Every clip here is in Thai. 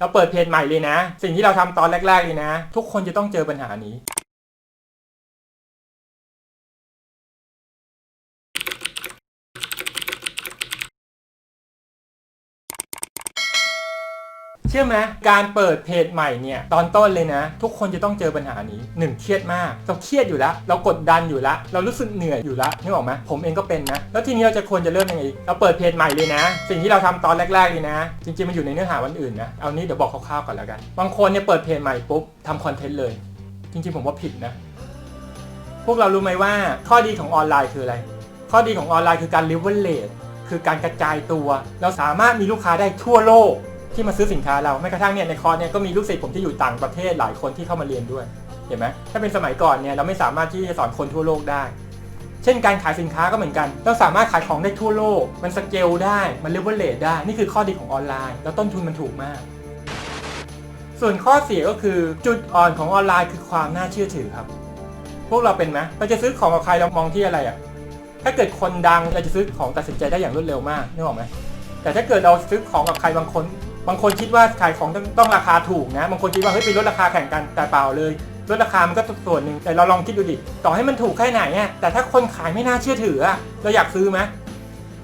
เราเปิดเพจใหม่เลยนะ สิ่งที่เราทำตอนแรกๆเลยนะ ทุกคนจะต้องเจอปัญหานี้ เชื่อไหมการเปิดเพจใหม่เนี่ยตอนต้นเลยนะ ทุกคนจะต้องเจอปัญหานี้หนึ่งเครียดมาก เราเครียดอยู่แล้ว เรากดดันอยู่แล้ว เรารู้สึกเหนื่อยอยู่แล้วนึกออกไหมผมเองก็เป็นนะ แล้วทีนี้เราจะควรจะเริ่มยังไงเราเปิดเพจใหม่เลยนะ สิ่งที่เราทำตอนแรกๆเลยนะ จริงๆมันอยู่ในเนื้อหาวันอื่นนะเอานี้เดี๋ยวบอกคร่าวๆก่อนแล้วกันบางคนเนี่ยเปิดเพจใหม่ปุ๊บทำคอนเทนต์เลย จริงๆผมว่าผิดนะพวกเรารู้ไหมว่าข้อดีของออนไลน์คืออะไร ข้อดีของออนไลน์คือการลิเวอเรจคือการกระจายตัว เราสามารถมีลูกค้าได้ทั่วโลก ที่มาซื้อสินค้าเราแม้กระทั่งเนี่ยในคอร์สเนี่ยก็มีลูกศิษย์ผมที่อยู่ต่างประเทศหลายคนที่เข้ามาเรียนด้วยเห็นไหมถ้าเป็นสมัยก่อนเนี่ยเราไม่สามารถที่จะสอนคนทั่วโลกได้ เช่นการขายสินค้าก็เหมือนกัน เราสามารถขายของได้ทั่วโลก มันสเกลได้มันเลเวลเลตได้นี่คือข้อดีของออนไลน์ แล้วต้นทุนมันถูกมาก ส่วนข้อเสียก็คือจุดอ่อนของออนไลน์คือความน่าเชื่อถือครับ พวกเราเป็นไหมเราจะซื้อของกับใครเรามองที่อะไรอะ่ะถ้าเกิดคนดังเราจะซื้อของตัดสินใจได้อย่างรวดเร็วมากนึกออกไหมแต่ถ้าเกิดเราซื้อของกับใครบางคน บางคนคิดว่าขายของต้องต้องราคาถูกนะ บางคนคิดว่าเฮ้ยไปลดราคาแข่งกันแต่เปล่าเลยลดราคามันก็ส่วนหนึ่งแต่เราลองคิดดูดิต่อให้มันถูกแค่ไหนอะแต่ถ้าคนขายไม่น่าเชื่อถือเราอยากซื้อไหม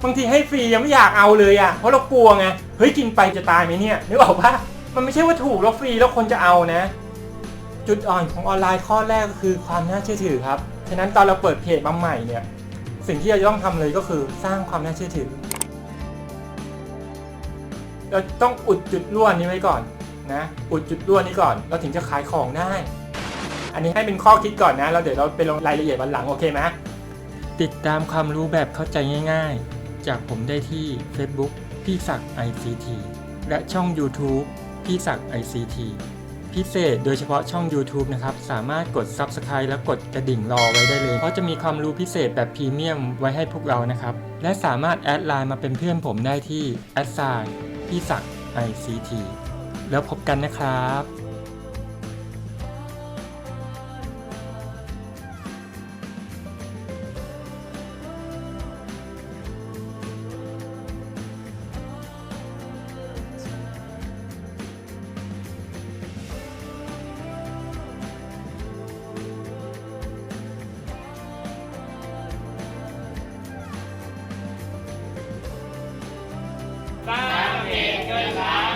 บางทีให้ฟรียังไม่อยากเอาเลยอะเพราะเรากลัวไงเฮ้ยกินไปจะตายไหมเนี่ยนึกออกปะมันไม่ใช่ว่าถูกแล้วฟรีแล้วคนจะเอานะ จุดอ่อนของออนไลน์ข้อแรกก็คือความน่าเชื่อถือครับฉะนั้นตอนเราเปิดเพจมาใหม่เนี่ยสิ่งที่เราจะต้องทำเลยก็คือสร้างความน่าเชื่อถือ เราต้องอุดจุดรั่วนี้ไว้ก่อนนะอุดจุดรั่วนี้ก่อน เราถึงจะขายของได้ อันนี้ให้เป็นข้อคิดก่อนนะแล้วเดี๋ยวเราไปลงรายละเอียดวันหลังโอเคไหมติดตามความรู้แบบเข้าใจง่าย ๆ จากผมได้ที่ Facebook พี่ศักดิ์ ICT และช่อง YouTube พี่ศักดิ์ ICT พิเศษโดยเฉพาะช่อง YouTube นะครับ สามารถกด Subscribe และกดกระดิ่งรอไว้ได้เลย เพราะจะมีความรู้พิเศษแบบพรีเมียมไว้ให้พวกเรานะครับ และสามารถแอดไลน์มาเป็นเพื่อนผมได้ที่ a d s i g n พี่ศักดิ์ ICT แล้วพบกันนะครับ Senhor.